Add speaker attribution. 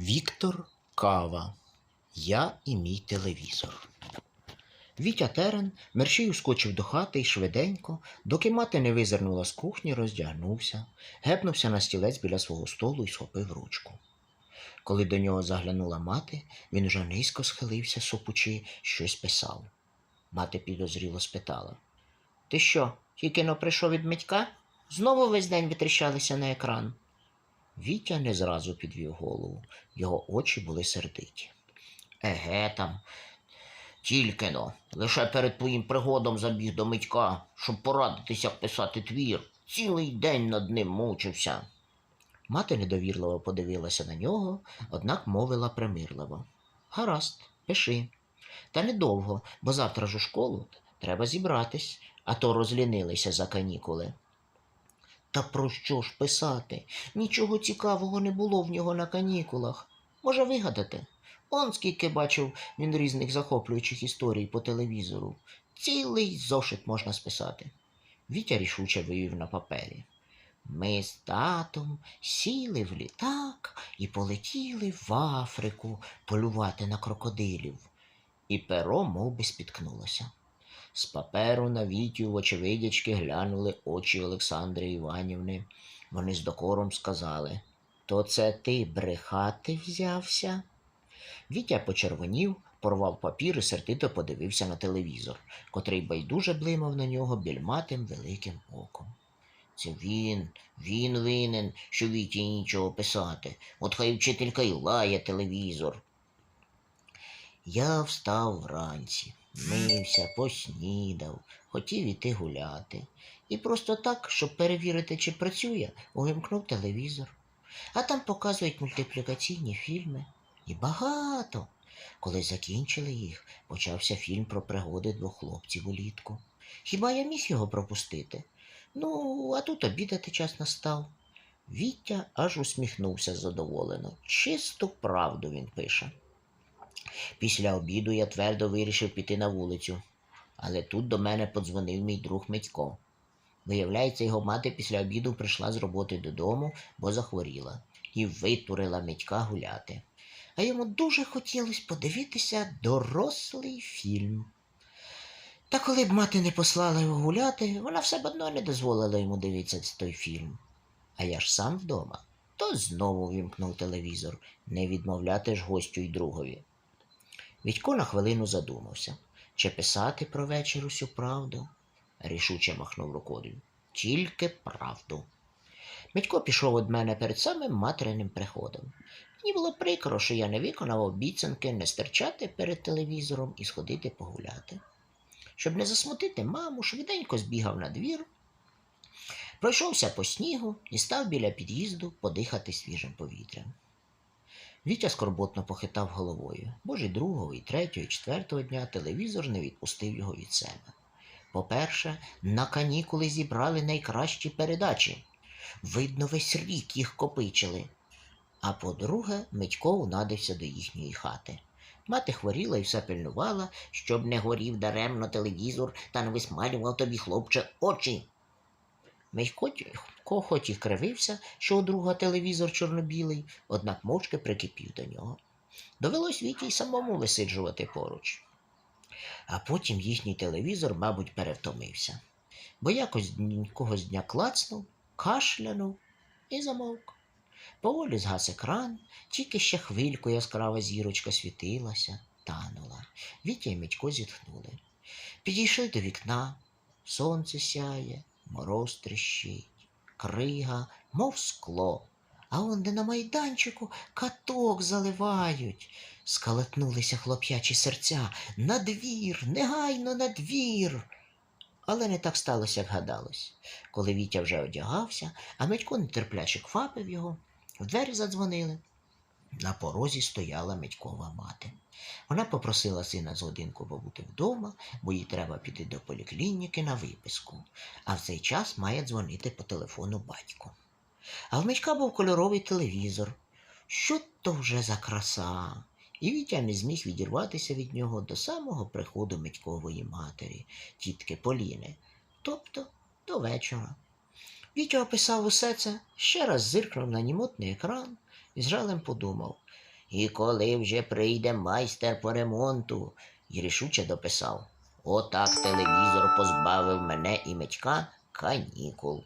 Speaker 1: Віктор Кава. Я і мій телевізор. Вітя Терен мерщій ускочив до хати і швиденько, доки мати не визирнула з кухні, роздягнувся, гепнувся на стілець біля свого столу і схопив ручку. Коли до нього заглянула мати, він уже низько схилився, сопучи, щось писав. Мати підозріло спитала: Ти що, тільки но прийшов від Митька? Знову весь день витріщалися на екран. Вітя не зразу підвів голову, його очі були сердиті. Еге там, тільки но, лише перед твоїм пригодом забіг до Митька, щоб порадитися, писати твір. Цілий день над ним мучився. Мати недовірливо подивилася на нього, однак мовила примирливо. Гаразд, пиши. Та недовго, бо завтра ж у школу треба зібратись, а то розлінилися за канікули. Та про що ж писати? Нічого цікавого не було в нього на канікулах. Може вигадати? Он скільки бачив він різних захоплюючих історій по телевізору. Цілий зошит можна списати. Вітя рішуче вивів на папері. Ми з татом сіли в літак і полетіли в Африку полювати на крокодилів. І перо мов би, спіткнулося. З паперу на Вітю, очевидячки, глянули очі Олександри Іванівни. Вони з докором сказали То це ти брехати взявся? Вітя почервонів, порвав папір і сердито подивився на телевізор, котрий байдуже блимав на нього більматим великим оком. Це він, він винен, що Віті нічого писати. От хай вчителька й лає телевізор. Я встав вранці, мився, поснідав, хотів іти гуляти. І просто так, щоб перевірити, чи працює, увімкнув телевізор. А там показують мультиплікаційні фільми. І багато. Коли закінчили їх, почався фільм про пригоди двох хлопців улітку. Хіба я міг його пропустити? Ну, а тут обідати час настав. Віття аж усміхнувся задоволено. Чисту правду він пише. Після обіду я твердо вирішив піти на вулицю, але тут до мене подзвонив мій друг Митько. Виявляється, його мати після обіду прийшла з роботи додому, бо захворіла, і витурила Митька гуляти. А йому дуже хотілося подивитися дорослий фільм. Та коли б мати не послала його гуляти, вона все б одно не дозволила йому дивитися той фільм. А я ж сам вдома, то знову вімкнув телевізор, не відмовляти ж гостю й другові. Відько на хвилину задумався, чи писати про вечір усю правду, рішуче махнув рукою. Тільки правду. Митько пішов від мене перед самим материним приходом. Мені було прикро, що я не виконав обіцянки не стерчати перед телевізором і сходити погуляти. Щоб не засмутити маму, швиденько збігав на двір, пройшовся по снігу і став біля під'їзду подихати свіжим повітрям. Вітя скорботно похитав головою, бо ж і другого, і третього, і четвертого дня телевізор не відпустив його від себе. По-перше, на канікули зібрали найкращі передачі. Видно, весь рік їх копичили. А по-друге, Митько унадився до їхньої хати. Мати хворіла і все пильнувала, щоб не горів даремно телевізор та не висмалював тобі, хлопче, очі. Митько хоч і кривився, що у друга телевізор чорно-білий, однак мовчки прикипів до нього. Довелось Віті й самому висиджувати поруч. А потім їхній телевізор, мабуть, перевтомився, бо якось когось дня клацнув, кашлянув і замовк. Поволі згас екран, тільки ще хвильку яскрава зірочка світилася, танула. Вітя й Митько зітхнули. Підійшли до вікна, сонце сяє, мороз тріщить, крига, мов скло. А он де на майданчику каток заливають. Скалетнулися хлоп'ячі серця. На двір, негайно на двір. Але не так сталося, як гадалось. Коли Вітя вже одягався, а Митько нетерпляче квапив його, в двері задзвонили. На порозі стояла Митькова мати. Вона попросила сина з годинку побути вдома, бо їй треба піти до поліклініки на виписку, а в цей час має дзвонити по телефону батько. А в Митька був кольоровий телевізор. Що то вже за краса? І Вітя не зміг відірватися від нього до самого приходу Митькової матері, тітки Поліни, тобто до вечора. Вітя описав усе це, ще раз зиркнув на німотний екран і з жалем подумав, І коли вже прийде майстер по ремонту, і рішуче дописав. Отак телевізор позбавив мене і Митька канікул.